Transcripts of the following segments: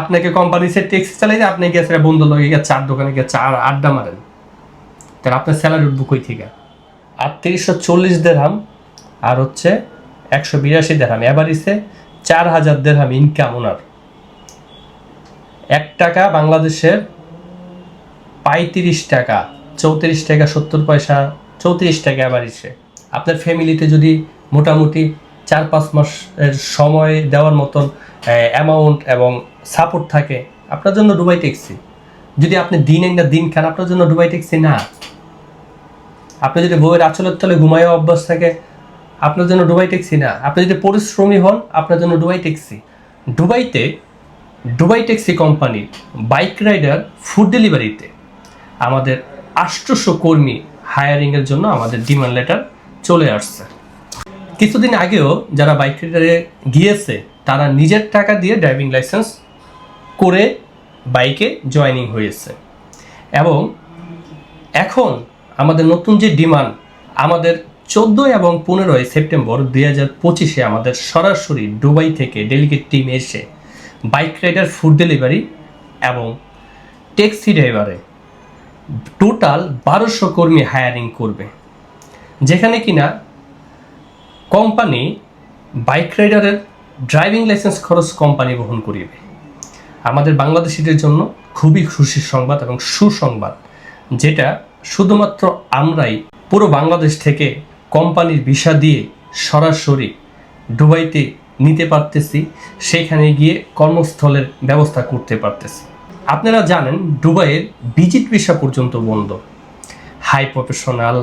আপনাকে কোম্পানি সে ট্যাক্সি চালাই যে আপনি গিয়ে বন্ধু লগে গিয়ে চার দোকানে গিয়ে চার আড্ডা মারেন। তাহলে আপনার স্যালারি উঠবো কই থেকে? আটত্রিশশো চল্লিশ দেড়হাম আর হচ্ছে একশো বিরাশি দেড়হাম এভারিসে চার হাজার দেড়হাম ইনকাম ওনার। এক টাকা বাংলাদেশের পঁয়ত্রিশ টাকা, চৌত্রিশ টাকা সত্তর পয়সা, চৌত্রিশ টাকা এভারিসে আপনার ফ্যামিলিতে যদি মোটামুটি চার পাঁচ মাসের সময় দেওয়ার মতন অ্যামাউন্ট এবং সাপোর্ট থাকে, আপনার জন্য ডুবাই ট্যাক্সি যদি আপনি দিন না দিন খান, আপনার জন্য ডুবাই ট্যাক্সি না। আপনি যদি বইয়ের আচলের তলে ঘুমায় অভ্যাস থাকে, আপনার জন্য ডুবাই ট্যাক্সি না। আপনি যদি পরিশ্রমী হন, আপনার জন্য ডুবাই ট্যাক্সি ডুবাইতে ডুবাই ট্যাক্সি কোম্পানির বাইক রাইডার ফুড ডেলিভারিতে আমাদের আষ্টশো কর্মী হায়ারিংয়ের জন্য আমাদের ডিমান্ড লেটার চলে আসছে। কিছুদিন আগেও যারা বাইক রাইডারে গিয়েছে, তারা নিজের টাকা দিয়ে ড্রাইভিং লাইসেন্স করে বাইকে জয়েনিং হয়েছে। এবং এখন আমাদের নতুন যে ডিমান্ড আমাদের চোদ্দোই এবং পনেরোই সেপ্টেম্বর দুই হাজার পঁচিশে আমাদের সরাসরি দুবাই থেকে ডেলিগেট টিম এসে বাইক রাইডার ফুড ডেলিভারি এবং ট্যাক্সি ড্রাইভারে টোটাল বারোশো কর্মী হায়ারিং করবে। যেখানে কিনা কোম্পানি বাইক রাইডারের ড্রাইভিং লাইসেন্স খরচ কোম্পানি বহন করিবে। আমাদের বাংলাদেশিদের জন্য খুবই খুশির সংবাদ এবং সুসংবাদ, যেটা শুধুমাত্র আমরাই পুরো বাংলাদেশ থেকে কোম্পানির ভিসা দিয়ে সরাসরি দুবাইতে নিতে পারতেছি, সেখানে গিয়ে কর্মস্থলের ব্যবস্থা করতে পারতেছি। আপনারা জানেন দুবাইয়ের ভিজিট ভিসা পর্যন্ত বন্ধ। হাই প্রফেশনাল,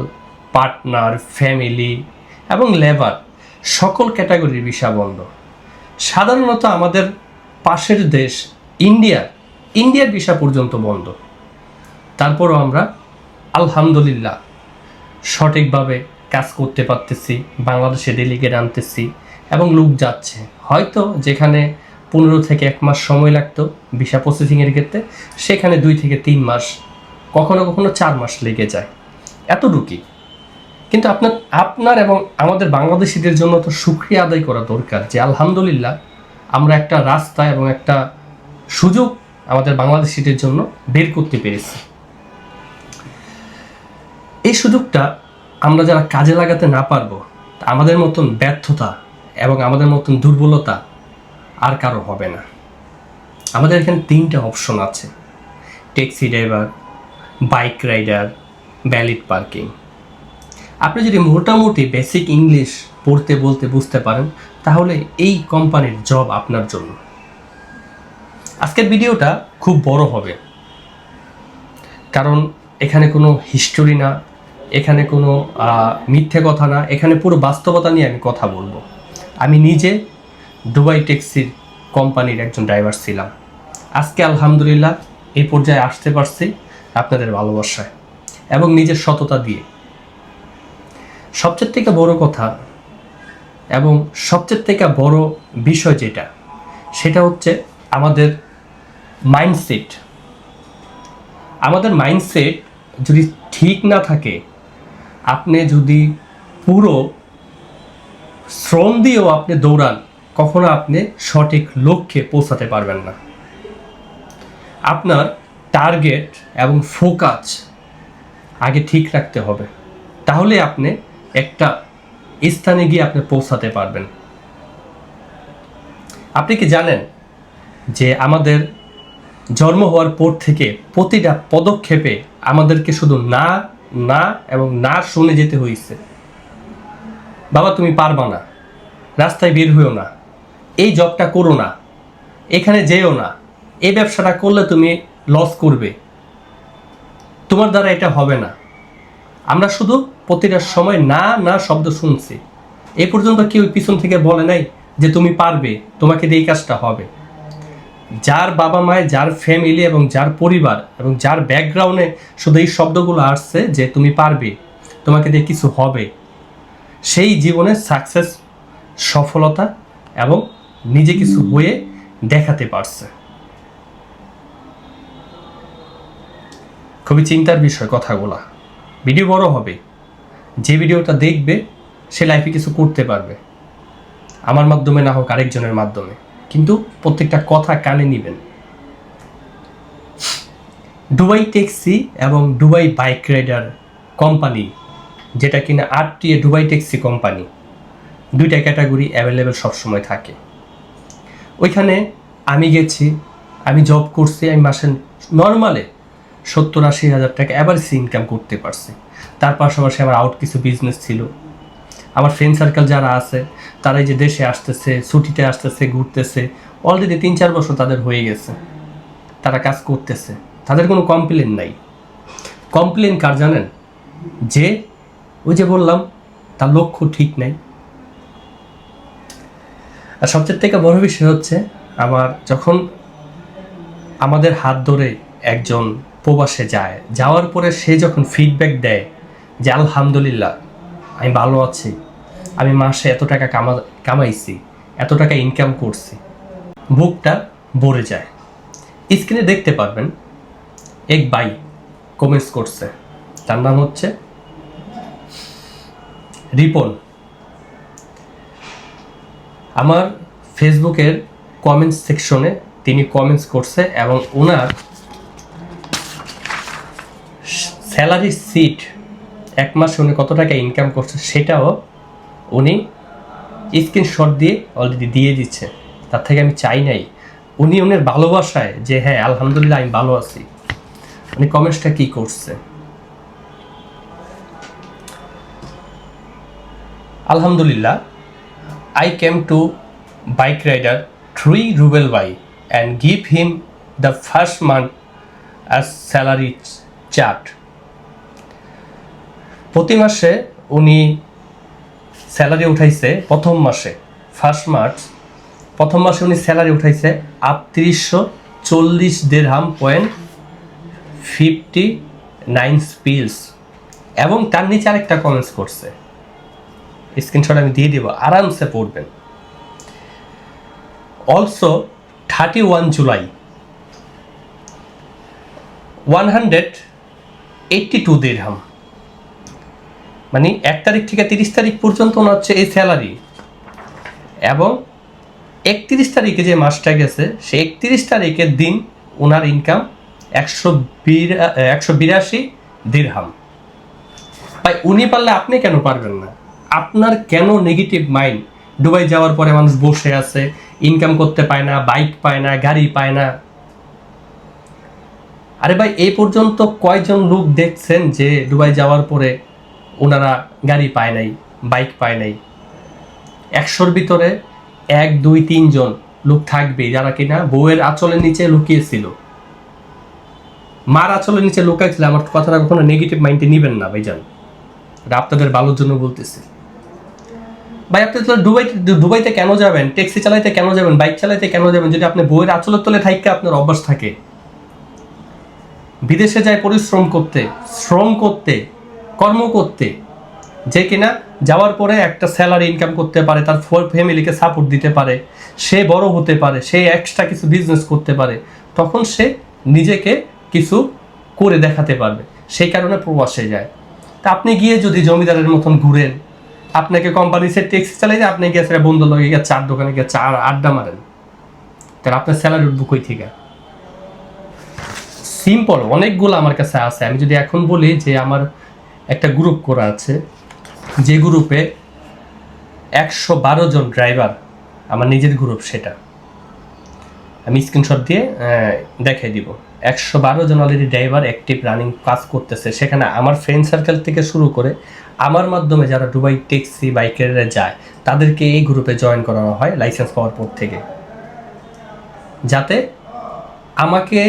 পার্টনার, ফ্যামিলি এবং লেবার, সকল ক্যাটাগরির ভিসা বন্ধ। সাধারণত আমাদের পাশের দেশ ইন্ডিয়া, ইন্ডিয়ার ভিসা পর্যন্ত বন্ধ। তারপরও আমরা আলহামদুলিল্লাহ সঠিকভাবে কাজ করতে পারতেছি, বাংলাদেশে ডেলিগেট আনতেছি এবং লোক যাচ্ছে। হয়তো যেখানে পনেরো থেকে এক মাস সময় লাগতো ভিসা প্রসেসিংয়ের ক্ষেত্রে, সেখানে দুই থেকে তিন মাস, কখনো কখনো চার মাস লেগে যায়। এতটুকুই। কিন্তু আপনার আপনার এবং আমাদের বাংলাদেশিদের জন্য তো সুক্রিয়া আদায় করা দরকার যে আলহামদুলিল্লাহ আমরা একটা রাস্তা এবং একটা সুযোগ আমাদের বাংলাদেশিদের জন্য বের করতে পেরেছি। এই সুযোগটা আমরা যারা কাজে লাগাতে না পারব আমাদের মতন ব্যর্থতা এবং আমাদের মতন দুর্বলতা আর কারও হবে না। আমাদের এখানে তিনটা অপশন আছে। Taxi driver, bike rider, valid parking. আপনি যদি মোটামুটি বেসিক ইংলিশ পড়তে, বলতে বুঝতে পারেন, তাহলে এই কোম্পানির জব আপনার জন্য। আজকের ভিডিওটা খুব বড় হবে। কারণ এখানে কোনো হিস্টোরি না, এখানে কোনো মিথ্যে কথা না, এখানে পুরো বাস্তবতা নিয়ে আমি কথা বলব। আমি নিজে দুবাই ট্যাক্সির কোম্পানির একজন ড্রাইভার ছিলাম। আজকে আলহামদুলিল্লাহ এই পর্যায়ে আসতে পারছি আপনাদের ভালোবাসায় এবং নিজের সততা দিয়ে। সবচেয়ে থেকে বড় কথা এবং সবচেয়ে থেকে বড় বিষয় যেটা, সেটা হচ্ছে আমাদের মাইন্ডসেট। আমাদের মাইন্ডসেট যদি ঠিক না থাকে, আপনি যদি পুরো শ্রম দিয়েও আপনি দৌড়ান, কখনো আপনি সঠিক লক্ষ্যে পৌঁছাতে পারবেন না। আপনার টার্গেট এবং ফোকাস আগে ঠিক রাখতে হবে। তাহলে আপনি একটা স্থানে গিয়ে আপনি পৌঁছাতে পারবেন। আপনি কি জানেন যে আমাদের জন্ম হওয়ার পর থেকে প্রতিটা পদক্ষেপে আমাদেরকে শুধু না না এবং না শুনে যেতে হয়েছে বাবা, তুমি পারবা না। রাস্তায় বের হইও না। এই জবটা করো না। এখানে যেও না। এই ব্যবসাটা করলে তুমি লস করবে। তোমার দ্বারা এটা হবে না। আমরা শুধু প্রতিটা সময় না না শব্দ শুনছি। এ পর্যন্ত কেউ পিছন থেকে বলে নাই যে তুমি পারবে, তোমাকে দিয়ে এই কাজটা হবে। যার বাবা মায় যার ফ্যামিলি এবং যার পরিবার এবং যার ব্যাকগ্রাউন্ডে শুধু এই শব্দগুলো আসছে যে তুমি পারবে, তোমাকে দিয়ে কিছু হবে। সেই জীবনে সাকসেস সফলতা এবং নিজে কিছু হয়ে দেখাতে পারছে। খুবই চিন্তার বিষয় কথাগুলা। ভিডিও বড় হবে। যে ভিডিওটা দেখবে, সে লাইফে কিছু করতে পারবে। আমার মাধ্যমে না হোক আরেকজনের মাধ্যমে। কিন্তু প্রত্যেকটা কথা কানে নিবেন। দুবাই ট্যাক্সি এবং দুবাই বাইক রাইডার কোম্পানি যেটা কিনা আরটিএ দুবাই ট্যাক্সি কোম্পানি দুইটা ক্যাটাগরি অ্যাভেলেবেল সবসময় থাকে। ওইখানে আমি গেছি, আমি জব করছি, আমি মাসে নর্মালে সত্তর আশি হাজার টাকা অ্যাভারেজ ইনকাম করতে পারছি। তার পাশাপাশি আমার আউট কিছু বিজনেস ছিল। আমার ফ্রেন্ড সার্কেল যারা আছে, তারা এই যে দেশে আসতেছে, ছুটিতে আসতেছে, ঘুরতেছে অলরেডি তিন চার বছর তাদের হয়ে গেছে। তারা কাজ করতেছে। তাদের কোনো কমপ্লেন নাই। কমপ্লেন কার জানেন? যে ওই যে বললাম, তার লক্ষ্য ঠিক নাই। আর সবচেয়ে থেকে বড় বিষয় হচ্ছে, আমার যখন আমাদের হাত ধরে একজন প্রবাসে যায়। যাওয়ার পরে সে যখন ফিডব্যাক দেয় যে, আলহামদুলিল্লাহ, আমি ভালো আছি। আমি মাসে এত টাকা কামা, কামাইছি, এত টাকা ইনকাম করছি। বুকটা ভরে যায়। স্ক্রিনে দেখতে পারবেন, এক বাই কমেন্টস করছে। তার নাম হচ্ছে রিপন। আমার ফেসবুকের কমেন্টস সেকশনে তিনি কমেন্টস করছে এবং ওনার স্যালারি সিট এক মাসে উনি কত টাকা ইনকাম করছে সেটাও উনি স্ক্রিনশট দিয়ে অলরেডি দিয়ে দিচ্ছে। তার থেকে আমি চাই নাই। উনি ওনার ভালোবাসায় যে হ্যাঁ আলহামদুলিল্লাহ, আমি ভালো আছি। উনি কমেন্টসটা কি করছে? আলহামদুলিল্লাহ I came to bike rider three Rubel by and give him the first month as salary chart. প্রতি মাসে উনি স্যালারি উঠাইছে প্রথম মাসে ফার্স্ট মার্চ প্রথম মাসে উনি স্যালারি উঠাইছে আটত্রিশশো চল্লিশ দেড়হাম পয়েন্ট ফিফটি নাইন স্পিলস এবং তার নিচে আরেকটা কমেন্টস করছে। স্ক্রিনশট আমি দিয়ে দিব, আরামসে পড়বেন। Also thirty one July one hundred eighty two dirham মানে এক তারিখ থেকে তিরিশ তারিখ পর্যন্ত ওনার হচ্ছে এই স্যালারি এবং একত্রিশ তারিখে যে মাসটা গেছে সে একত্রিশ তারিখের দিন ওনার ইনকাম একশো বিরা একশো বিরাশি দিরহাম ভাই, উনি পারলে আপনি কেন পারবেন না? আপনার কেন নেগেটিভ মাইন্ড দুবাই যাওয়ার পরে মানুষ বসে আছে ইনকাম করতে পায় না বাইক পায় না, গাড়ি পায় না। আরে ভাই, এই পর্যন্ত কয়জন লোক দেখছেন যে দুবাই যাওয়ার পরে ওনারা গাড়ি পায় নাই বাইক পায় নাই। একশোর ভিতরে এক, দুই তিনজন লোক থাকবে যারা কিনা বউয়ের আঁচলের নিচে লুকিয়েছিল। মার আঁচলের নিচে লুকাইছিল, আমার কথাটা কখনো নেগেটিভ মাইন্ডে নিবেন না, ভাইজান। এটা আপনাদের ভালোর জন্য বলতেছি। ভাই, আপনি তো দুবাই, দুবাইতে কেন যাবেন? ট্যাক্সি চালাইতে কেন যাবেন? বাইক চালাইতে কেন যাবেন? যদি আপনি বইয়ের আচলের তলে থাকতে আপনার অভ্যাস থাকে। বিদেশে যায় পরিশ্রম করতে, শ্রম করতে কর্ম করতে। যে কিনা যাওয়ার পরে একটা স্যালারি ইনকাম করতে পারে, তার ফ্যামিলিকে সাপোর্ট দিতে পারে, সে বড় হতে পারে, সে এক্সট্রা কিছু বিজনেস করতে পারে, তখন সে নিজেকে কিছু করে দেখাতে পারবে। সেই কারণে প্রবাসে যায়। তা আপনি গিয়ে যদি জমিদারের মতন ঘুরেন, আপনাকে কোম্পানি সে ট্যাক্সি চালাইলে আপনি গিয়ে সেটা বন্ধু লগে গিয়ে চার দোকানে গিয়ে চার আড্ডা মারেন। তাহলে আপনার স্যালারি উঠবো কই থেকে? সিম্পল অনেকগুলো আমার কাছে আছে। আমি যদি এখন বলি যে আমার একটা গ্রুপ করা আছে, যে গ্রুপে একশো বারো জন ড্রাইভার আমার নিজের গ্রুপ সেটা। আমি স্ক্রিনশট দিয়ে দেখাই দিব। একশো বারো জন অলরেডি ড্রাইভার অ্যাক্টিভ রানিং কাজ করতেছে। সেখানে আমার ফ্রেন্ড সার্কেল থেকে শুরু করে আমার মাধ্যমে যারা দুবাই ট্যাক্সি বাইকের যায়, তাদেরকে এই গ্রুপে জয়েন করানো হয় লাইসেন্স পাওয়ার পর থেকে। যাতে আমাকে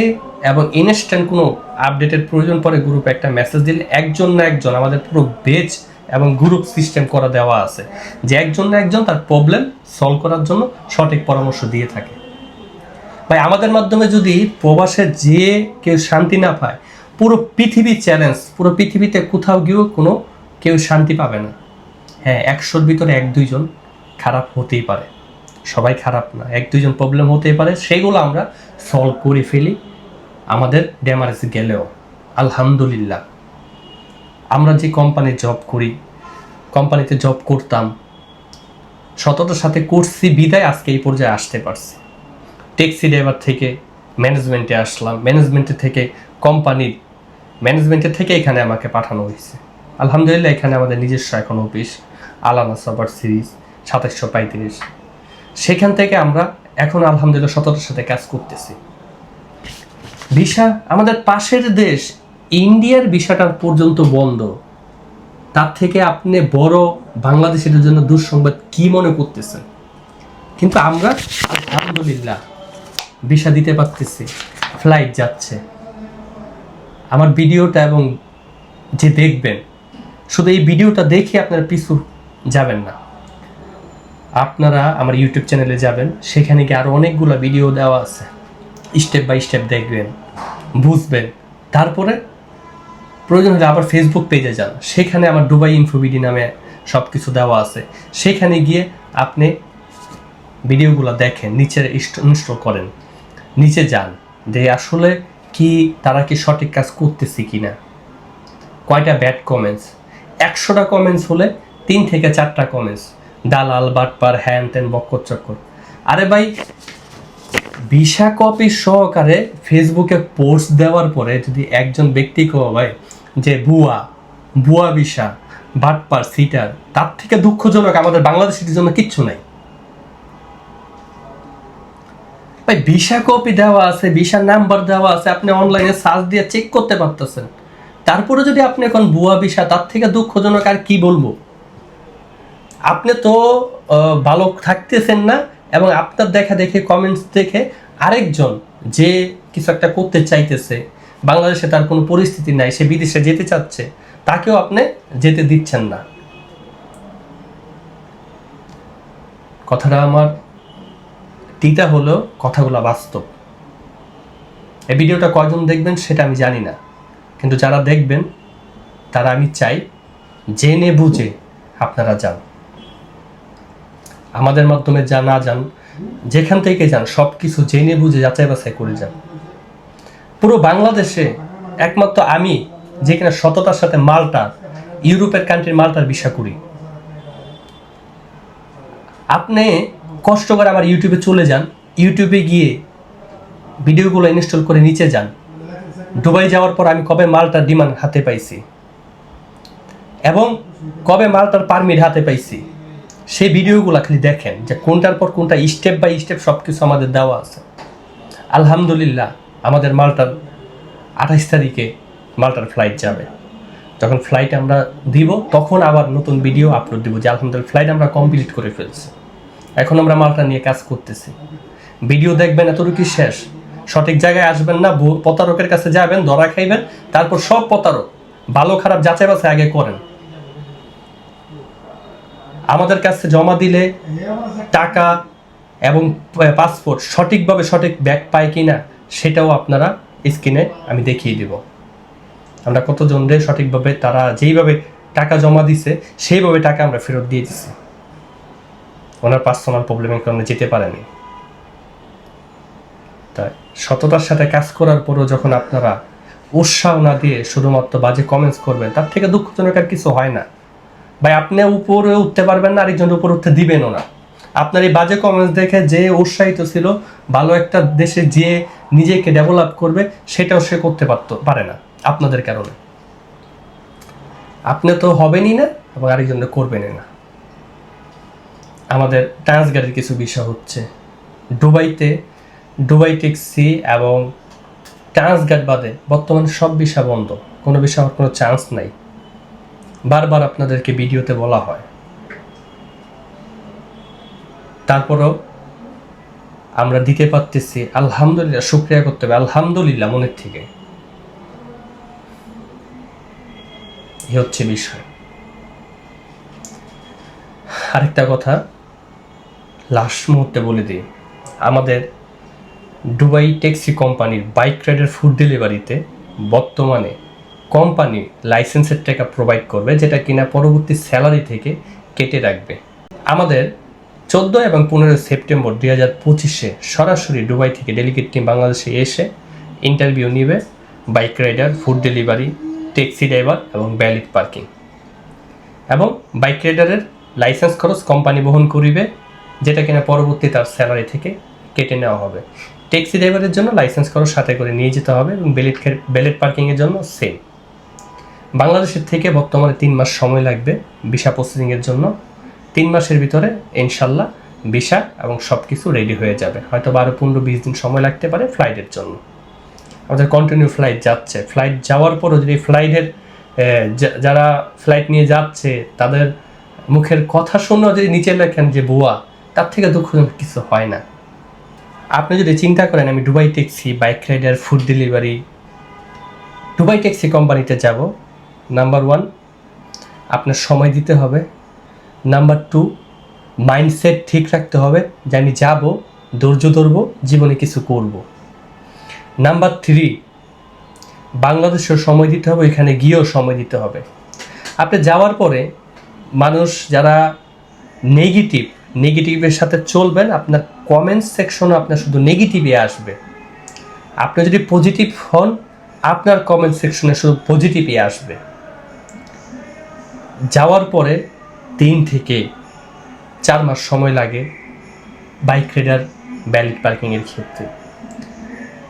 এবং ইনস্ট্যান্ট কোনো আপডেটের প্রয়োজন পড়ে গ্রুপে একটা মেসেজ দিলে একজন না একজন আমাদের পুরো বেচ এবং গ্রুপ সিস্টেম করা দেওয়া আছে। যে একজন না একজন তার প্রবলেম সলভ করার জন্য সঠিক পরামর্শ দিয়ে থাকে। ভাই, আমাদের মাধ্যমে যদি প্রবাসে যে কেউ শান্তি না পায়, পুরো পৃথিবী চ্যালেঞ্জ পুরো পৃথিবীতে কোথাও গিয়েও কোনো কেউ শান্তি পাবে না। হ্যাঁ একশোর ভিতরে এক দুইজন খারাপ হতেই পারে। সবাই খারাপ না। এক দুজন প্রবলেম হতেই পারে। সেগুলো আমরা সলভ করে ফেলি আমাদের ড্যামারেজ গেলেও। আলহামদুলিল্লাহ। আমরা যে কোম্পানি জব করি কোম্পানিতে জব করতাম, সততার সাথে করছি, বিদায় আজকে এই পর্যায়ে আসতে পারছি। ট্যাক্সি ড্রাইভার থেকে ম্যানেজমেন্টে আসলাম। ম্যানেজমেন্টে থেকে কোম্পানির ম্যানেজমেন্টের থেকে এখানে আমাকে পাঠানো হয়েছে। আলহামদুলিল্লাহ, এখানে আমাদের নিজস্ব এখন অফিস আলানা সাবার সিরিজ সাতাশশো পঁয়ত্রিশ। সেখান থেকে আমরা এখন আলহামদুলিল্লাহ সততার সাথে কাজ করতেছি। ভিসা, আমাদের পাশের দেশ, ইন্ডিয়ার ভিসাটা পর্যন্ত বন্ধ। তার থেকে আপনি বড় বাংলাদেশের জন্য দুঃসংবাদ কি মনে করতেছেন? কিন্তু আমরা আলহামদুলিল্লাহ ভিসা দিতে পারতেছি, ফ্লাইট যাচ্ছে। আমার ভিডিওটা এবং যে দেখবেন, শুধু এই ভিডিওটা দেখে আপনারা পিছু যাবেন না। আপনারা আমার ইউটিউব চ্যানেলে যাবেন, সেখানে গিয়ে আরও অনেকগুলো ভিডিও দেওয়া আছে। স্টেপ বাই স্টেপ দেখবেন, বুঝবেন। তারপরে প্রয়োজন হলে আবার ফেসবুক পেজে যান। সেখানে আমার দুবাই ইনফোবিডি নামে সব কিছু দেওয়া আছে। সেখানে গিয়ে আপনি ভিডিওগুলো দেখেন নিচে ইনস্টল করেন। নিচে যান যে আসলে কি, তারা কি সঠিক কাজ করতেছে কি না কয়টা ব্যাড কমেন্টস একশোটা কমেন্টস হলে তিন থেকে চারটা কমেন্টস দালাল, বাটপার, হ্যান ত্যান, বক্কর চক্কর। আরে ভাই, ভিসা কপি সহকারে ফেসবুকে পোস্ট দেওয়ার পরে যদি একজন ব্যক্তি কো ভাই, যে বুয়া বুয়া ভিসা, বাটপার, সিটার, তার থেকে দুঃখজনক আমাদের বাংলাদেশের জন্য কিচ্ছু নাই। ভাই, ভিসা কপি দেওয়া আছে, ভিসা নাম্বার দেওয়া আছে, আপনি অনলাইনে সার্চ দিয়ে চেক করতে পারতেছেন। তারপরে যদি আপনি এখন বুয়া, ভিসা, তার থেকে দুঃখজনক আর কি বলব? আপনি তো ভালো থাকতেছেন না এবং আপনার দেখা দেখে কমেন্টস দেখে আরেকজন যে কিছু একটা করতে চাইতেছে, বাংলাদেশে তার কোনো পরিস্থিতি নাই, সে বিদেশে যেতে চাচ্ছে, তাকেও আপনি যেতে দিচ্ছেন না। কথাটা আমার তিতা হলো কথাগুলো বাস্তব। এই ভিডিওটা কয়জন দেখবেন সেটা আমি জানি না। কিন্তু যারা দেখবেন, তারা আমি চাই, জেনে বুঝে আপনারা যান। আমাদের মাধ্যমে যা না যান, যেখান থেকে যান সব কিছু জেনে বুঝে যাচাই বাছাই করে যান। পুরো বাংলাদেশে একমাত্র আমি যেখানে সততার সাথে মালটা, ইউরোপের কান্ট্রির মালটার বিষয় করি। আপনি কষ্ট করে আমার ইউটিউবে চলে যান, ইউটিউবে গিয়ে ভিডিওগুলো ইনস্টল করে নিচে যান। দুবাই যাওয়ার পর আমি কবে মালটার ডিমান্ড হাতে পাইছি? এবং কবে মালটার পারমিট হাতে পাইছি? সেই ভিডিওগুলো খালি দেখেন যে কোনটার পর কোনটা স্টেপ বাই স্টেপ সব কিছু আমাদের দেওয়া আছে। আলহামদুলিল্লাহ, আমাদের মালটার আঠাইশ তারিখে মালটার ফ্লাইট যাবে। যখন ফ্লাইট আমরা দিব, তখন আবার নতুন ভিডিও আপলোড দিব যে আলহামদুলিল্লাহ ফ্লাইট আমরা কমপ্লিট করে ফেলছি। এখন আমরা মালটা নিয়ে কাজ করতেছি। ভিডিও দেখবেন এতটুকু শেষ। সঠিক জায়গায় আসবেন না প্রতারকের কাছে যাবেন, ধরা খাইবেন, তারপর সব প্রতারক ভালো খারাপ যাচাই বাছাই আগে করেন। আমাদের কাছে জমা দিলে টাকা এবং পাসপোর্ট সঠিকভাবে সঠিক ব্যাগ পায় কি না সেটাও আপনারা স্ক্রিনে আমি দেখিয়ে দিব। আমরা কতজনরে সঠিকভাবে তারা যেইভাবে টাকা জমা দিছে, সেইভাবে টাকা আমরা ফেরত দিয়ে দিছি। ওনার পার্সোনাল প্রবলেমের কারণে যেতে পারেনি। তাই সততার সাথে কাজ করার পরও যখন আপনারা উৎসাহ না দিয়ে শুধুমাত্র বাজে কমেন্টস করবেন, তার থেকে দুঃখজনক আর কিছু হয় না। ভাই, আপনি উপরে উঠতে পারবেন না, আরেকজনের উপর উঠতে দিবেনও না। আপনার এই বাজে কমেন্টস দেখে যে উৎসাহিত ছিল, ভালো একটা দেশে যে নিজেকে ডেভেলপ করবে, সেটাও সে করতে পারতো, পারে না, আপনাদের কারণে। আপনি তো হবেনই না, এবং আরেকজনকে করবেনই না। আমাদের ট্রান্সগার্ডের কিছু বিষয় হচ্ছে, দুবাইতে ডুবাই ট্যাক্সি এবং ট্রান্সগার্ড বাদে বর্তমানে সব বিষয় বন্ধ, কোনো বিষয় হওয়ার কোনো চান্স নাই। বারবার আপনাদেরকে ভিডিওতে বলা হয়। তারপরও আমরা দিতে পারতেছি, আলহামদুলিল্লাহ, শুক্রিয়া করতে হবে, আলহামদুলিল্লাহ মনের থেকে। হচ্ছে বিষয়। আরেকটা কথা লাস্ট মুহূর্তে বলে দিই, আমাদের দুবাই ট্যাক্সি কোম্পানির বাইক রাইডের ফুড ডেলিভারিতে বর্তমানে কোম্পানি লাইসেন্সের টাকা প্রোভাইড করবে, যেটা কিনা পরবর্তী স্যালারি থেকে কেটে রাখবে। আমাদের চোদ্দ এবং পনেরোই সেপ্টেম্বর দুই হাজার পঁচিশে সরাসরি দুবাই থেকে ডেলিগেট টিম বাংলাদেশে এসে ইন্টারভিউ নিবে bike rider food delivery taxi driver এবং ভ্যালিড পার্কিং এবং বাইক রাইডারের লাইসেন্স খরচ কোম্পানি বহন করিবে, যেটা কিনা পরবর্তী তার স্যালারি থেকে কেটে নেওয়া হবে। ট্যাক্সি ড্রাইভারের জন্য লাইসেন্স খরচ সাথে করে নিয়ে যেতে হবে এবং বেলেট বেলেট পার্কিংয়ের জন্য সেম বাংলাদেশের থেকে বর্তমানে তিন মাস সময় লাগবে ভিসা প্রসেসিংয়ের জন্য। তিন মাসের ভিতরে ইনশাল্লাহ ভিসা এবং সব কিছু রেডি হয়ে যাবে। হয়তো বারো পনেরো বিশ দিন সময় লাগতে পারে ফ্লাইটের জন্য। আমাদের কন্টিনিউ ফ্লাইট যাচ্ছে। ফ্লাইট যাওয়ার পরও যদি ফ্লাইটের যারা ফ্লাইট নিয়ে যাচ্ছে, তাদের মুখের কথা শুনেও যদি নিচে লেখেন যে, বুয়া, তার থেকে দুঃখজনক কিছু হয় না। আপনি যদি চিন্তা করেন, আমি Dubai taxi bike rider food delivery Dubai taxi কোম্পানিতে যাব নাম্বার ওয়ান, আপনার সময় দিতে হবে। নাম্বার টু, মাইন্ডসেট ঠিক রাখতে হবে যে আমি যাব, ধৈর্য ধরবো, জীবনে কিছু করব। নাম্বার থ্রি, বাংলাদেশেও সময় দিতে হবে, এখানে গিয়েও সময় দিতে হবে। আপনি যাওয়ার পরে মানুষ যারা নেগেটিভ নেগেটিভের সাথে চলবেন, আপনার কমেন্ট সেকশনও আপনার শুধু নেগেটিভে আসবে। আপনি যদি পজিটিভ হন, আপনার কমেন্ট সেকশনে শুধু পজিটিভই আসবে। যাওয়ার পরে তিন থেকে চার মাস সময় লাগে বাইক রাইডার ব্যালিট পার্কিংয়ের ক্ষেত্রে।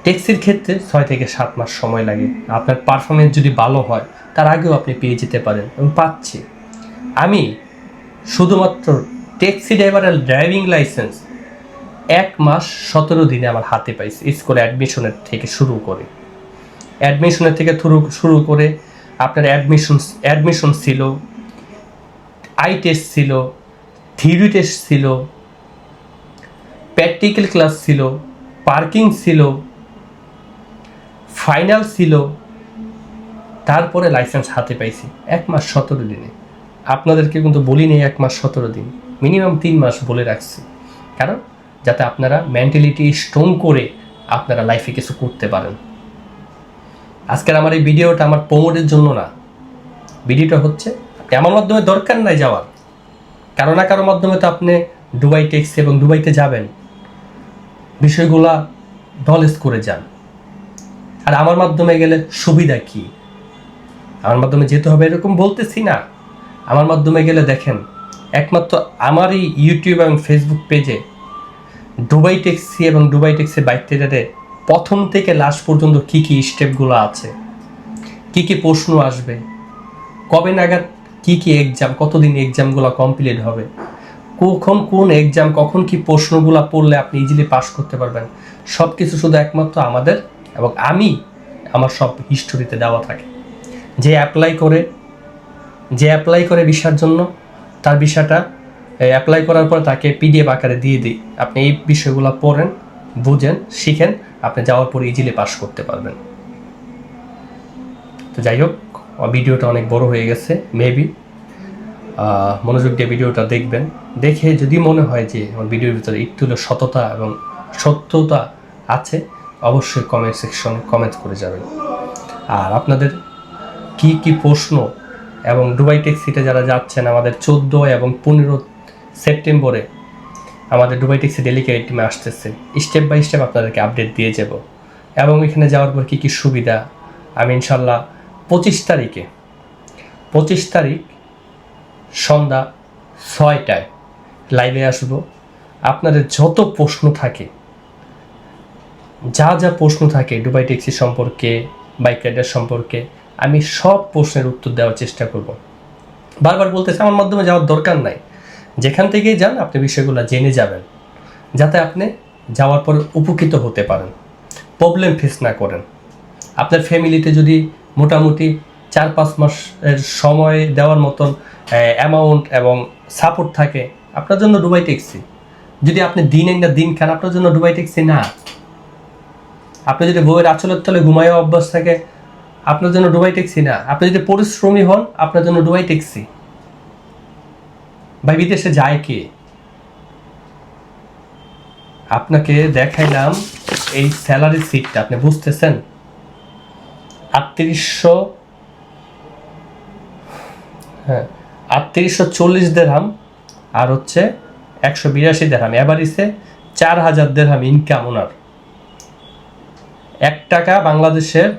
ট্যাক্সির ক্ষেত্রে ছয় থেকে সাত মাস সময় লাগে। আপনার পারফরমেন্স যদি ভালো হয়, তার আগেও আপনি পেয়ে যেতে পারেন এবং পাচ্ছি। আমি শুধুমাত্র ট্যাক্সি ড্রাইভারের ড্রাইভিং লাইসেন্স এক মাস সতেরো দিনে আমার হাতে পাইছি, স্কুলে অ্যাডমিশনের থেকে শুরু করে। অ্যাডমিশনের থেকে শুরু করে আপনার অ্যাডমিশন অ্যাডমিশন ছিল আই টেস্ট ছিল থিওরি টেস্ট ছিল প্র্যাকটিক্যাল ক্লাস ছিল পার্কিং ছিল ফাইনাল ছিল, তারপরে লাইসেন্স হাতে পাইছি, এক মাস সতেরো দিনে। আপনাদেরকে কিন্তু বলি নেই এক মাস সতেরো দিন মিনিমাম তিন মাস বলে রাখছি। কারণ যাতে আপনারা মেন্টালিটি স্ট্রং করে আপনারা লাইফে কিছু করতে পারেন। আজকের আমার এই ভিডিওটা আমার প্রমোটের জন্য না। ভিডিওটা হচ্ছে আমার মাধ্যমে দরকার নাই যাওয়ার? কারও না কারও মাধ্যমে তো আপনি দুবাই ট্যাক্সি এবং দুবাইতে যাবেন। বিষয়গুলা নলেজ করে যান। আর আমার মাধ্যমে গেলে সুবিধা কি? আমার মাধ্যমে যেতে হবে এরকম বলতেছি না। আমার মাধ্যমে গেলে দেখেন, একমাত্র আমারই ইউটিউব এবং ফেসবুক পেজে দুবাই ট্যাক্সি এবং দুবাই ট্যাক্সি বাইক ট্রেডারে প্রথম থেকে লাস্ট পর্যন্ত কি কি স্টেপগুলো আছে? কি কি প্রশ্ন আসবে? কবে নাগাদ কি কি এক্সাম কতদিন এক্সামগুলো কমপ্লিট হবে? কখন কোন এক্সাম কখন কি প্রশ্নগুলো পড়লে আপনি ইজিলি পাস করতে পারবেন? সব কিছু শুধু একমাত্র আমাদের এবং আমি আমার সব হিস্টোরিতে দেওয়া থাকে। যে অ্যাপ্লাই করে, যে অ্যাপ্লাই করে ভিসার জন্য, তার ভিসাটা অ্যাপ্লাই করার পর তাকে পিডিএফ আকারে দিয়ে দিই। আপনি এই বিষয়গুলো পড়েন, বুঝেন, শিখেন, আপনি যাওয়ার পর ইজিলি পাস করতে পারবেন। তো যাই হোক ভিডিওটা অনেক বড় হয়ে গেছে মেবি মনোযোগ দিয়ে ভিডিওটা দেখবেন। দেখে যদি মনে হয় যে আমার ভিডিওর ভিতরে একটু সততা এবং সত্যতা আছে, অবশ্যই কমেন্ট সেকশনে কমেন্ট করে যাবেন। আর আপনাদের কি কি প্রশ্ন এবং দুবাই ট্যাক্সিতে যারা যাচ্ছেন, আমাদের চোদ্দ এবং পনেরো সেপ্টেম্বরে আমাদের দুবাই ট্যাক্সি ডেলিকেট টিমে আসতেছে স্টেপ বাই স্টেপ আপনাদেরকে আপডেট দিয়ে যাব। এবং এখানে যাওয়ার পর কী কী সুবিধা, আমি ইনশাল্লাহ পঁচিশ তারিখে, পঁচিশ তারিখ সন্ধ্যা ছয়টায় লাইভে আসব। আপনাদের যত প্রশ্ন থাকে, যা যা প্রশ্ন থাকে দুবাই ট্যাক্সি সম্পর্কে বাইক রাইডার সম্পর্কে, আমি সব প্রশ্নের উত্তর দেওয়ার চেষ্টা করব। বারবার বলতেছে, আমার মাধ্যমে যাওয়ার দরকার নাই। যেখান থেকেই যান, আপনি বিষয়গুলো জেনে যাবেন, যাতে আপনি যাওয়ার পর উপকৃত হতে পারেন। প্রবলেম ফেস না করেন। আপনার ফ্যামিলিতে যদি মোটামুটি চার পাঁচ মাসের সময় দেওয়ার মতন অ্যামাউন্ট এবং সাপোর্ট থাকে। আপনার জন্য ডুবাই ট্যাক্সি যদি আপনি দিন না দিন খান, আপনার জন্য ডুবাই ট্যাক্সি না। আপনি যদি বইয়ের আচলের তলে ঘুমায় অভ্যাস থাকে, আপনার জন্য ডুবাই ট্যাক্সি না। আপনি যদি পরিশ্রমী হন, আপনার জন্য ডুবাই ট্যাক্সি ভাই, বিদেশে যায় কে? আপনাকে দেখাইলাম এই স্যালারি সিটটা আপনি বুঝতেছেন? আটত্রিশশো হ্যাঁ আটত্রিশশো চল্লিশ দেড়হাম আর হচ্ছে একশো বিরাশি দেড়হাম এভারিসে চার হাজার দেড়হাম ইনকাম ওনার। এক টাকা বাংলাদেশের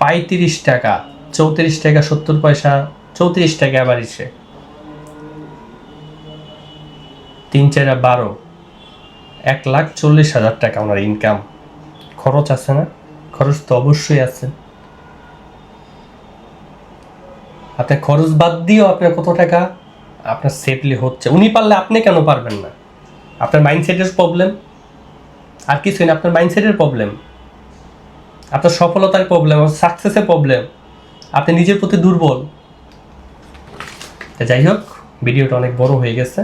পঁয়ত্রিশ টাকা, চৌত্রিশ টাকা সত্তর পয়সা, চৌত্রিশ টাকা এভারিসে তিন চারা বারো, এক লাখ চল্লিশ হাজার টাকা ওনার ইনকাম খরচ আছে না? খরচ তো অবশ্যই আছে। আপনার খরচ বাদ দিয়েও আপনার কত টাকা আপনার সেফলি হচ্ছে। উনি পারলে আপনি কেন পারবেন না? আপনার মাইন্ডসেটের প্রবলেম আর কিছুই না, আপনার মাইন্ডসেটের প্রবলেম আপনার সফলতার প্রবলেম সাকসেসের প্রবলেম আপনি নিজের প্রতি দুর্বল। যাই হোক ভিডিওটা অনেক বড় হয়ে গেছে।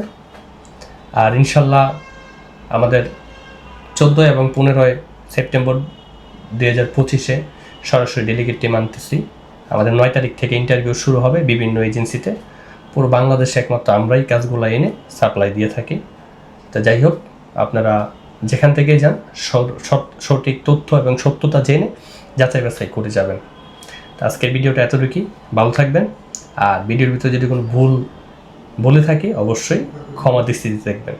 আর ইনশাল্লাহ আমাদের চোদ্দোই এবং পনেরোই সেপ্টেম্বর দুই হাজার পঁচিশে সরাসরি ডেলিগেট টিম আনতেছি। আমাদের নয় তারিখ থেকে ইন্টারভিউ শুরু হবে বিভিন্ন এজেন্সিতে পুরো বাংলাদেশে একমাত্র আমরাই কাজগুলো এনে সাপ্লাই দিয়ে থাকি। তা যাই হোক, আপনারা যেখান থেকেই যান সঠিক তথ্য এবং সত্যতা জেনে যাচাই বাছাই করে যাবেন। তো আজকের ভিডিওটা এতটুকুই। ভালো থাকবেন। আর ভিডিওর ভিতরে যদি কোনো ভুল বলে থাকি, অবশ্যই ক্ষমা দৃষ্টিতে দেখবেন।